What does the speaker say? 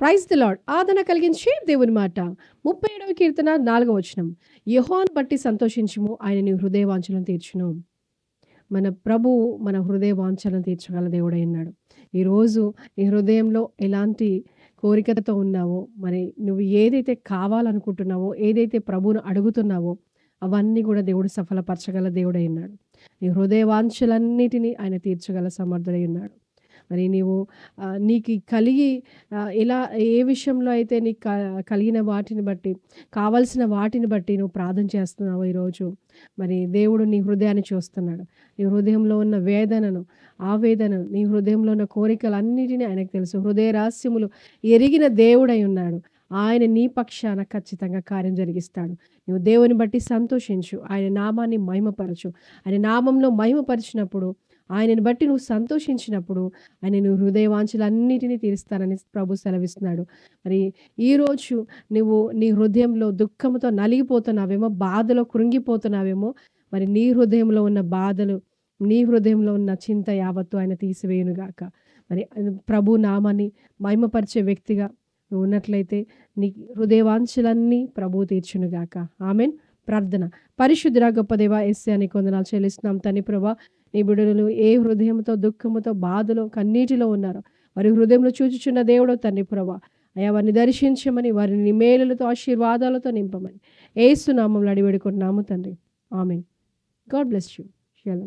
Praise the lord Adana కలిగించే దేవుని మాట. ముప్పై ఏడవ కీర్తన నాలుగవ వచనం. యహోన్ బట్టి సంతోషించుము ఆయన నీ హృదయ వాంఛలను తీర్చును. మన ప్రభు మన హృదయ వాంఛలను తీర్చగల దేవుడై ఉన్నాడు. ఈరోజు నీ హృదయంలో ఎలాంటి కోరికతో ఉన్నావో మరి నువ్వు ఏదైతే కావాలనుకుంటున్నావో ఏదైతే ప్రభువును అడుగుతున్నావో అవన్నీ కూడా దేవుడు సఫలపరచగల దేవుడై ఉన్నాడు. నీ హృదయ వాంఛలన్నిటినీ ఆయన తీర్చగల సమర్థుడై ఉన్నాడు. మరి నీవు నీకు కలిగి ఎలా ఏ విషయంలో అయితే నీకు క- కలిగిన వాటిని బట్టి కావలసిన వాటిని బట్టి నువ్వు ప్రార్థన చేస్తున్నావు ఈరోజు. మరి దేవుడు నీ హృదయాన్ని చూస్తున్నాడు. నీ హృదయంలో ఉన్న వేదనను ఆవేదనను నీ హృదయంలో ఉన్న కోరికలన్నిటినీ ఆయనకు తెలుసు. హృదయ రహస్యములు ఎరిగిన దేవుడై ఉన్నాడు. ఆయన నీ పక్షాన ఖచ్చితంగా కార్యం జరిగిస్తాడు. నువ్వు దేవుని బట్టి సంతోషించు. ఆయన నామాన్ని మహిమపరచు. ఆయన నామంలో మహిమపరిచినప్పుడు ఆయనను బట్టి నువ్వు సంతోషించినప్పుడు ఆయన నువ్వు హృదయవాంఛలన్నిటినీ తీరుస్తానని ప్రభు సెలవిస్తున్నాడు. మరి ఈరోజు నువ్వు నీ హృదయంలో దుఃఖంతో నలిగిపోతున్నావేమో బాధలో కృంగిపోతున్నావేమో మరి నీ హృదయంలో ఉన్న బాధలు నీ హృదయంలో ఉన్న చింత యావత్తు ఆయన తీసివేయునుగాక. మరి ప్రభు నామాన్ని మహిమపరిచే వ్యక్తిగా నువ్వు ఉన్నట్లయితే నీ హృదయవాంఛలన్నీ ప్రభు తీర్చునుగాక. ఆమెన్. ప్రార్థన. పరిశుద్ధుర గొప్ప దేవ ఎస్సే అని కొందనాలు చెల్లిస్తున్నాం. తని ప్రభా నీ బిడ్డలు ఏ హృదయంతో దుఃఖముతో బాధలో కన్నీటిలో ఉన్నారో వారి హృదయంలో చూచుచున్న దేవుడు తండ్రి ప్రభా. అయా వారిని దర్శించమని వారిని మేలులతో ఆశీర్వాదాలతో నింపమని. ఏసునామంలో అడివేడుకుంటున్నాము తండ్రి. ఆమె గాడ్ బ్లెస్ యూ. శలం